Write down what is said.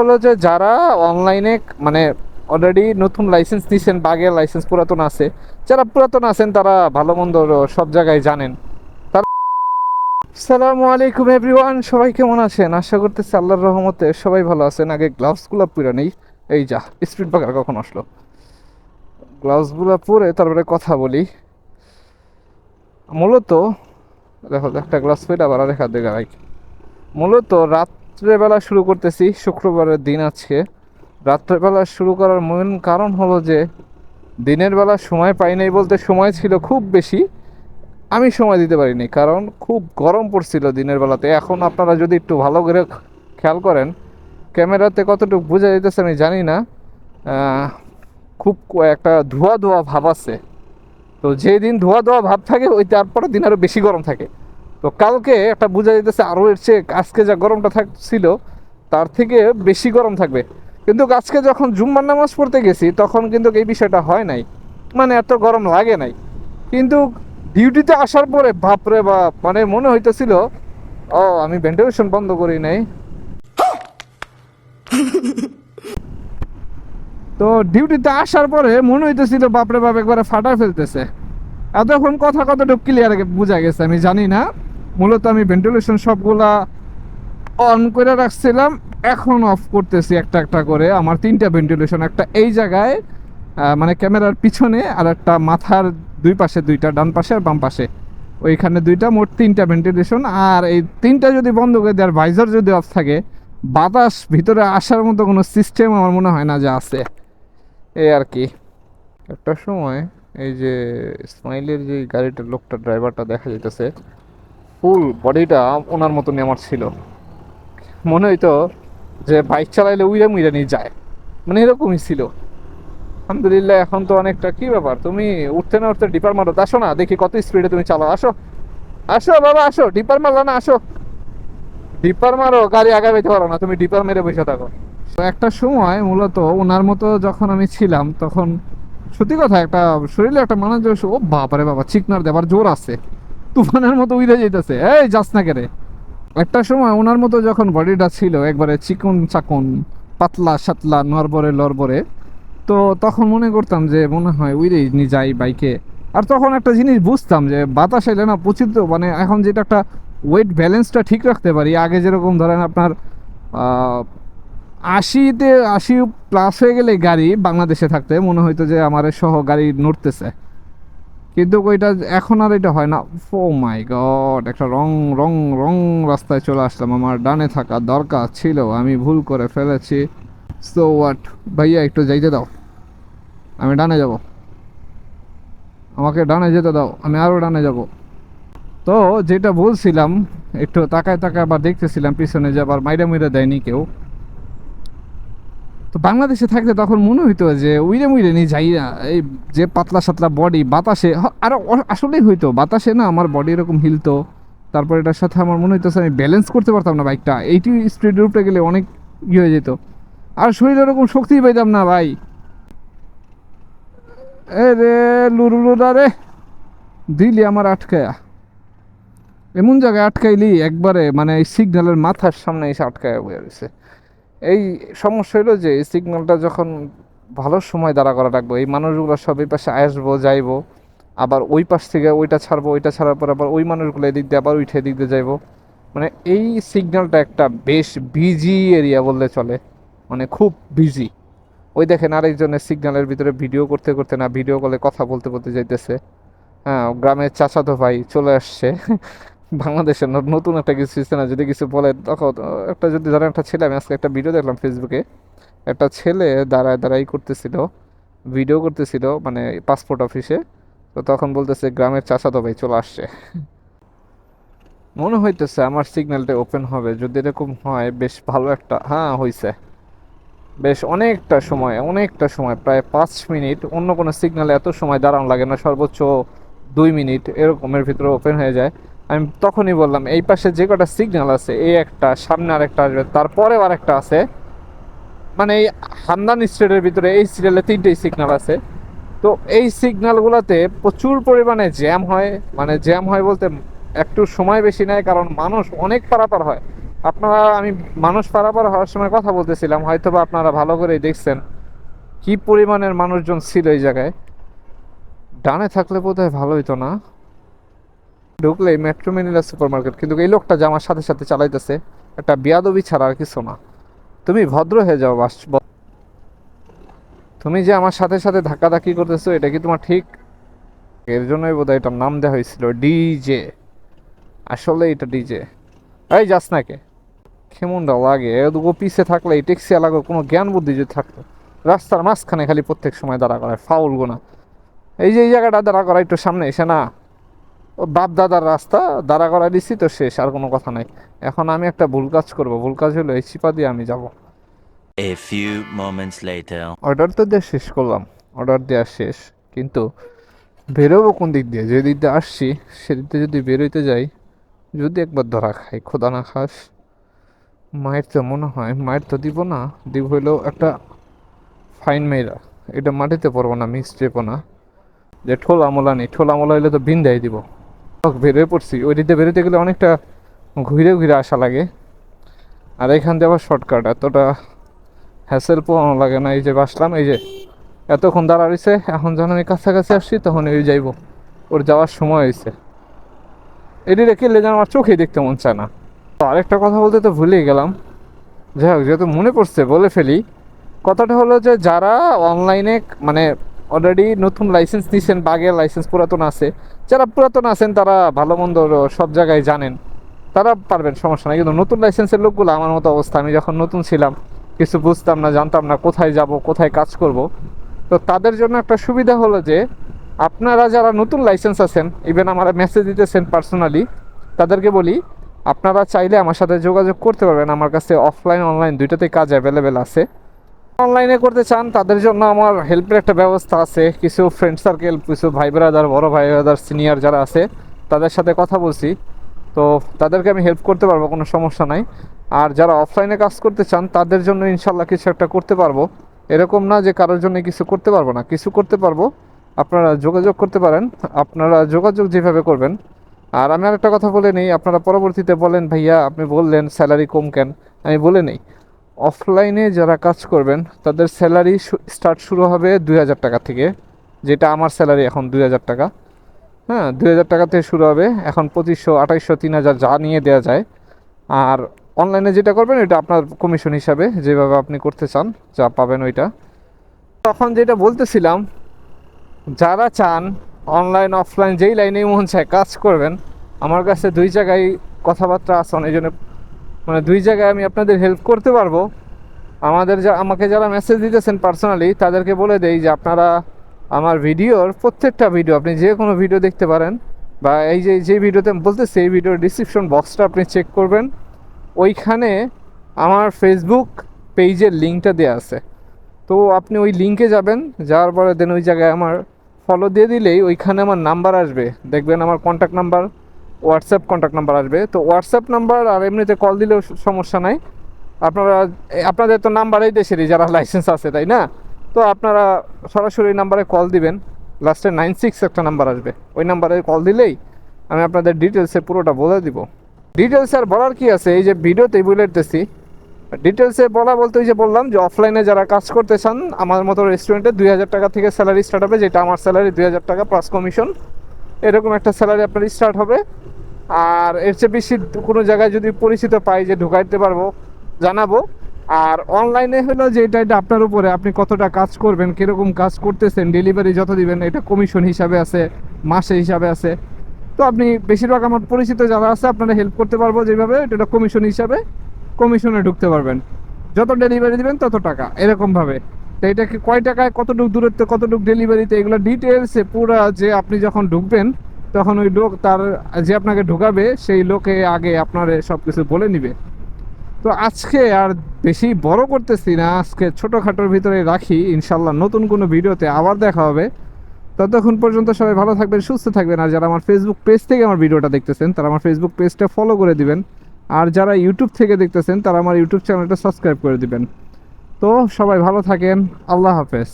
হলো যে যারা অনলাইনে মানে অলরেডি নতুন লাইসেন্স নিছেন লাইসেন্স পুরাতন আছে, যারা পুরাতন আছেন তারা ভালো মন্দ সব জায়গায় জানেন। সালামু আলাইকুম এভরিওয়ান সবাই কেমন আছেন? আশা করতেছি আল্লাহর রহমতে সবাই ভালো আছেন। আগে গ্লাভসগুলো নেই। এই যা স্পিড বাগার কখন আসলো? গ্লাভসগুলো পরে তারপরে কথা বলি। মূলত, দেখো, একটা গ্লাভস পরে আবার দেখা দেখা মূলত রাত্রেবেলা শুরু করতেছি, শুক্রবারের দিন আজকে। রাত্রেবেলা শুরু করার মূল কারণ হলো যে, দিনের বেলা সময় পাই নাই বলতে সময় ছিল খুব বেশি, আমি সময় দিতে পারিনি কারণ খুব গরম পড়ছিল দিনের বেলাতে। এখন আপনারা যদি একটু ভালো করে খেয়াল করেন, ক্যামেরাতে কতটুকু বোঝা যেতেছে আমি জানি না। খুব একটা ধোয়া ধোয়া ভাব আছে। তো যেই দিন ধোয়া ধোয়া ভাব থাকে, ওই তারপরের দিন আরও বেশি গরম থাকে। তো কালকে একটা বোঝা যেতেছে আরও এর চেয়ে আজকে যা গরমটা থাকছিল তার থেকে বেশি গরম থাকবে। কিন্তু আজকে যখন জুম্মার নামাজ পড়তে গেছি, তখন কিন্তু এই বিষয়টা হয় নাই। মানে এত গরম লাগে নাই। কিন্তু ডিউটিতে আসার পরে, বাপরে বাপ মানে মনে হইতেছিল, ও, আমি ভেন্টিলেশন বন্ধ করি নাই। তো ডিউটিতে আসার পরে মনে হইতেছিল, বাপরে বাপ, একবারে ফাটা ফেলতেছে। এতক্ষণ কথা কতটুকু ক্লিয়ার বোঝা গেছে, আমি জানি না। মূলত আমি ভেন্টিলেশন সবগুলা অন করে রাখছিলাম, এখন অফ করতেছি একটা একটা করে। আমার তিনটা ভেন্টিলেশন একটা এই জায়গায় মানে ক্যামেরার পিছনে আর একটা মাথার দুই পাশে দুইটা, ডান পাশে আর বাম পাশে। ওইখানে দুইটা, মোট তিনটা ভেন্টিলেশন আর এই তিনটা যদি বন্ধ করে দেয়, আর ভাইজার যদি অফ থাকে, বাতাস ভিতরে আসার মতো কোনো সিস্টেম আমার মনে হয় না যে আছে। এই আর কি। একটা সময় এই যে স্মাইলের যে গাড়িটার লোকটা ড্রাইভারটা দেখা যাইতেছে ফুল বডিটা ওনার মতনই আমার ছিল। মনে হইতো যে বাইক চালাইলে উইরা মুইরা নিয়ে যায়। মানে এরকমই ছিল। আলহামদুলিল্লাহ এখন তো অনেকটা কি ব্যাপার? তুমি উঠতে না উঠতে ডিপার মারো। আসো না, দেখি কত স্পিডে তুমি চালাও। আসো। আসো বাবা, আসো। ডিপার মারলো না, আসো। ডিপার মারো, গাড়ি আগাইতে পারো না। তুমি ডিপার মেরে বসে থাকো। তো একটা সময় মূলত ওনার মতো যখন আমি ছিলাম, তখন সত্যি কথা একটা শরীরে একটা মানুষ ও বাবারে বাবা, চিকনার দেবার জোর আছে। তুফানের মতো উইরে যেতেছে এই, যাস না কেরে। একটা সময় ওনার মতো যখন বডিটা ছিল একবারে চিকন চাকন, পাতলা, সাতলা নরবরে লরবরে তো তখন মনে করতাম যে মনে হয় উইরে নি যাই বাইকে। আর তখন একটা জিনিস বুঝতাম যে বাতাস এলে না প্রচুর মানে এখন যেটা একটা ওয়েট ব্যালেন্সটা ঠিক রাখতে পারি। আগে যেরকম ধরেন আপনার আশিতে আশি প্লাস হয়ে গেলে গাড়ি বাংলাদেশে থাকতে, মনে হইতো যে আমার সহ গাড়ি নড়তেছে। কিন্তু ওইটা এখন আর এটা হয় না। ও মাই গড একটা রং রং রং রাস্তায় চলে আসলাম। আমার ডানে থাকা দরকার ছিল, আমি ভুল করে ফেলেছি। সো হোয়াট ভাইয়া, একটু যাইতে দাও। আমি ডানে যাব। আমাকে ডানে যেতে দাও, আমি আরও ডানে যাব। তো যেটা বলছিলাম, একটু তাকায় তাকায় আবার দেখতেছিলাম, পিছনে যে আবার মাইরা মুইরা দেয়নি কেউ। তো বাংলাদেশে থাকতে তখন মনে হইতো যে উইরে মুইরে নিয়ে যাই না। এই যে পাতলা সাতলা বডি বাতাসে, হ- আরও আসলেই হইতো। বাতাসে না আমার বডি এরকম হিলতো। তারপর এটার সাথে আমার মনে হইতেছে আমি ব্যালেন্স করতে পারতাম না বাইকটা এইটি স্পিডের উপরে গেলে অনেক ই হয়ে যেত। আর শরীরে ওরকম শক্তি পাইতাম না ভাই। এ রে লুরুলুরা রে, দিলি আমার আটকায়া। এমন জায়গায় আটকাইলি, একবারে মানে সিগন্যালের মাথার সামনে এসে আটকায় বয়ে রয়েছে এই সমস্যা হলো যে, এই সিগন্যালটা যখন ভালো সময় দাঁড়া করা রাখব এই মানুষগুলো সব এই পাশে আসব, যাইবো, আবার ওই পাশ থেকে ওইটা ছাড়বো, ওইটা ছাড়ার পর আবার ওই মানুষগুলো এদিক দিয়ে আবার উঠে এদিক দিয়ে যাইবো। মানে এই সিগন্যালটা একটা বেশ বিজি এরিয়া বললে চলে। মানে খুব বিজি ওই দেখেন আরেকজনের সিগন্যালের ভিতরে ভিডিও করতে করতে না ভিডিও কলে কথা বলতে বলতে যাইতেছে। হ্যাঁ গ্রামের চাচাতো ভাই চলে আসছে। বাংলাদেশের নতুন একটা কিছু হচ্ছে যদি কিছু বলে তখন একটা যদি ধরেন একটা ছেলে, আমি আজকে একটা ভিডিও দেখলাম ফেসবুকে একটা ছেলে দাঁড়ায় দাঁড়াই করতেছিল ভিডিও করতেছিল মানে পাসপোর্ট অফিসে তো তখন বলতেছে, গ্রামের চাচাতো ভাই চলে আসছে। মনে হইতেছে আমার সিগন্যালটা ওপেন হবে, যদি এরকম হয়, বেশ ভালো একটা হ্যাঁ হইছে। বেশ অনেকটা সময় অনেকটা সময়, প্রায় পাঁচ মিনিট, অন্য কোনো সিগন্যালে এত সময় দাঁড়ানো লাগে না, সর্বোচ্চ দুই মিনিট, এরকমের ভিতরে ওপেন হয়ে যায়। আমি তখনই বললাম, এই পাশে যে কটা সিগন্যাল আছে, এই একটা, সামনে আরেকটা আসবে তারপরেও আরেকটা আছে। মানে এই হামদান স্ট্রিটের ভিতরে এই সিরিয়ালে তিনটেই সিগন্যাল আছে। তো এই সিগন্যালগুলোতে প্রচুর পরিমাণে জ্যাম হয়। মানে জ্যাম হয় বলতে একটু সময় বেশি নেয়, কারণ মানুষ অনেক পারাপার হয়। আপনারা, আমি মানুষ পারাপার হওয়ার সময় কথা বলতেছিলাম হয়তো বা আপনারা ভালো করেই দেখছেন কি পরিমাণের মানুষজন ছিল এই জায়গায়। ডানে থাকলে বোধহয় ভালো হইতো না। ঢুকলে মেট্রো মিনিলা সুপার মার্কেট কিন্তু এই লোকটা যে আমার সাথে সাথে চালাইতেছে, একটা বিয়াদবি ছাড়া আর কিছু না। তুমি ভদ্র হয়ে যাও, বাস তুমি যে আমার সাথে সাথে ধাক্কাধাক্কি করতেছো, এটা কি তোমার ঠিক? এর জন্যই বোধ এটার নাম দেওয়া হয়েছিল ডিজে। আসলে এটা ডিজে। এই যাস না কে কেমনটা লাগে। এদুগো পিছে থাকলে এই ট্যাক্সি এলাকার কোনো জ্ঞান বুদ্ধি যদি থাকতো, রাস্তার মাঝখানে খালি প্রত্যেক সময় দাঁড়া করায়, ফাউল গোনা। এই যে এই জায়গাটা দাঁড়া করা একটু সামনে এসে না। বাপ দাদার রাস্তা দাঁড়া করা দিচ্ছি তো শেষ আর কোনো কথা নাই। এখন আমি একটা ভুল কাজ করব ভুল কাজ হলো এই চিপা দিয়ে আমি যাব। A few moments later. Order তো দিয়ে শেষ করলাম অর্ডার দেওয়া শেষ কিন্তু বেরোবো কোন দিক দিয়ে? যে দিক দিয়ে আসছি সেদিক দিয়ে যদি বেরোইতে যাই যদি একবার ধরা খাই খোদা না খাস। মায়ের তো মনে হয় মায়ের তো দিব না দিব হইলেও একটা ফাইন মেয়েরা। এটা মাটিতে পড়ব না মিস্ত্রিপো না। যে ঠোলা মোলা নেই ঠোলা মোলা হইলে তো বিন দেয় দিব। বেরোয় পড়ছি। ওই দিক বেরোতে গেলে অনেকটা ঘুরে ঘুরে আসা লাগে। আর এখান দিয়ে আবার শর্টকাট এতটা হ্যাসেল পোহানো লাগে না। এই যে বাসলাম, এই যে এতক্ষণ দাঁড়া রয়েছে এখন যখন আমি কাছাকাছি আসছি তখন ওই যাইব। ওর যাওয়ার সময় হয়েছে। এটি রেখে যেন আমার চোখেই দেখতে মন চায় না। তো আরেকটা কথা বলতে তো ভুলেই গেলাম। যাই হোক, যেহেতু মনে পড়ছে, বলে ফেলি। কথাটা হলো যে যারা অনলাইনে মানে অলরেডি নতুন লাইসেন্স নিছেন, বাগের লাইসেন্স পুরাতন আছে। যারা পুরাতন আছেন, তারা ভালো মন্দ সব জায়গায় জানেন। তারা পারবেন, সমস্যা নাই। কিন্তু নতুন লাইসেন্সের লোকগুলো, আমার মতো অবস্থা। আমি যখন নতুন ছিলাম, কিছু বুঝতাম না, জানতাম না কোথায় যাব, কোথায় কাজ করব। তো তাদের জন্য একটা সুবিধা হলো যে, আপনারা যারা নতুন লাইসেন্স আছেন ইভেন আমারা মেসেজ দিতেছেন পার্সোনালি তাদেরকে বলি, আপনারা চাইলে আমার সাথে যোগাযোগ করতে পারবেন। আমার কাছে অফলাইন অনলাইন দুইটাতেই কাজ অ্যাভেলেবেল আছে। অনলাইনে করতে চান, তাদের জন্য আমার হেল্পের একটা ব্যবস্থা আছে। কিছু ফ্রেন্ড সার্কেল কিছু ভাই ব্রাদার বড় ভাই ব্রাদার সিনিয়র যারা আছে, তাদের সাথে কথা বলছি। তো তাদেরকে আমি হেল্প করতে পারব, কোনো সমস্যা নাই। আর যারা অফলাইনে কাজ করতে চান, তাদের জন্য ইনশাল্লাহ কিছু একটা করতে পারব। এরকম না যে কারোর জন্য কিছু করতে পারব না। কিছু করতে পারব, আপনারা যোগাযোগ করতে পারেন। আপনারা যোগাযোগ যেভাবে করবেন। আর আমি আরেকটা কথা বলে নিই, আপনারা পরবর্তীতে বলেন, ভাইয়া, আপনি বললেন স্যালারি কম কেন? আমি বলে নেই। অফলাইনে যারা কাজ করবেন, তাদের স্যালারি স্টার্ট শুরু হবে দুই হাজার টাকা থেকে। যেটা আমার স্যালারি এখন দুই হাজার টাকা। হ্যাঁ দুই হাজার টাকা থেকে শুরু হবে। এখন পঁচিশশো, আঠাইশশো, তিন হাজার যা নিয়ে দেওয়া যায়। আর অনলাইনে যেটা করবেন, এটা আপনার কমিশন হিসাবে যেভাবে আপনি করতে চান, যা পাবেন ওইটা। তখন যেটা বলতেছিলাম, যারা চান অনলাইন, অফলাইন, যেই লাইনেই মন চায় কাজ করবেন, আমার কাছে দুই জায়গায় কথাবার্তা আসন এই জন্য মানে দুই জায়গায় আমি আপনাদের হেল্প করতে পারব। আমাদের যা, আমাকে যারা মেসেজ দিতেছেন পার্সোনালি তাদেরকে বলে দেই যে আপনারা আমার ভিডিওর প্রত্যেকটা ভিডিও আপনি যে কোনো ভিডিও দেখতে পারেন বা এই যে যে ভিডিওতে আমি বলতেছি, এই ভিডিওর ডিসক্রিপশন বক্সটা আপনি চেক করবেন। ওইখানে আমার ফেসবুক পেজের লিঙ্কটা দেওয়া আছে। তো আপনি ওই লিঙ্কে যাবেন, যাওয়ার পরে দেন ওই জায়গায় আমার ফলো দিয়ে দিলেই ওইখানে আমার নাম্বার আসবে। দেখবেন আমার contact number WhatsApp contact number আসবে। তো হোয়াটসঅ্যাপ নাম্বার আর এমনিতে কল দিলেও সমস্যা নাই। আপনারা আপনাদের তো নাম্বারেই দেশেরই যারা লাইসেন্স আছে, তাই না? তো আপনারা সরাসরি নাম্বারে কল দিবেন। লাস্টে নাইন সিক্স একটা নাম্বার আসবে। ওই নাম্বারে কল দিলেই আমি আপনাদের ডিটেলসে পুরোটা বলে দিব। ডিটেলস আর বলার কি আছে? এই যে ভিডিওতেই বলেতেছি ডিটেলসে বলা বলতে ওই যে বললাম যে অফলাইনে যারা কাজ করতে চান, আমার মতো রেস্টুরেন্টে দুই হাজার টাকা থেকে স্যালারি স্টার্ট হবে, যেটা আমার স্যালারি দুই হাজার টাকা প্লাস কমিশন এরকম একটা স্যালারি আপনার স্টার্ট হবে। আর এর চেয়ে বেশি কোনো জায়গায় যদি পরিচিত পাই যে ঢুকাইতে পারব, জানাব। আর অনলাইনে হলো যে এটা এটা আপনার উপরে, আপনি কতটা কাজ করবেন, কীরকম কাজ করতেছেন ডেলিভারি যত দিবেন, এটা কমিশন হিসাবে আছে, মাসে হিসাবে আছে। তো আপনি বেশিরভাগ আমার পরিচিত যারা আছে, আপনারা হেল্প করতে পারব যেভাবে, এটা কমিশন হিসাবে কমিশনে ঢুকতে পারবেন। যত ডেলিভারি দিবেন, তত টাকা, এরকমভাবে। তো এটা কি কয় টাকায়, কতটুকু দূরত্বে, কতটুকু ডেলিভারিতে এগুলো ডিটেলসে পুরা যে আপনি যখন ঢুকবেন তখন ওই লোক তার, যে আপনাকে ঢুকাবে, সেই লোকে আগে আপনার সব কিছু বলে নিবে। তো আজকে আর বেশি বড় করতেছি না, আজকে ছোটোখাটোর ভিতরে রাখি, ইনশাল্লাহ নতুন কোনো ভিডিওতে আবার দেখা হবে। ততক্ষণ পর্যন্ত সবাই ভালো থাকবেন, সুস্থ থাকবেন, আর যারা আমার ফেসবুক পেজ থেকে আমার ভিডিওটা দেখতেছেন, তারা আমার ফেসবুক পেজটা ফলো করে দিবেন। আর যারা ইউটিউব থেকে দেখতেছেন, তারা আমার ইউটিউব চ্যানেলটা সাবস্ক্রাইব করে দিবেন। তো সবাই ভালো থাকেন, আল্লাহ হাফেজ।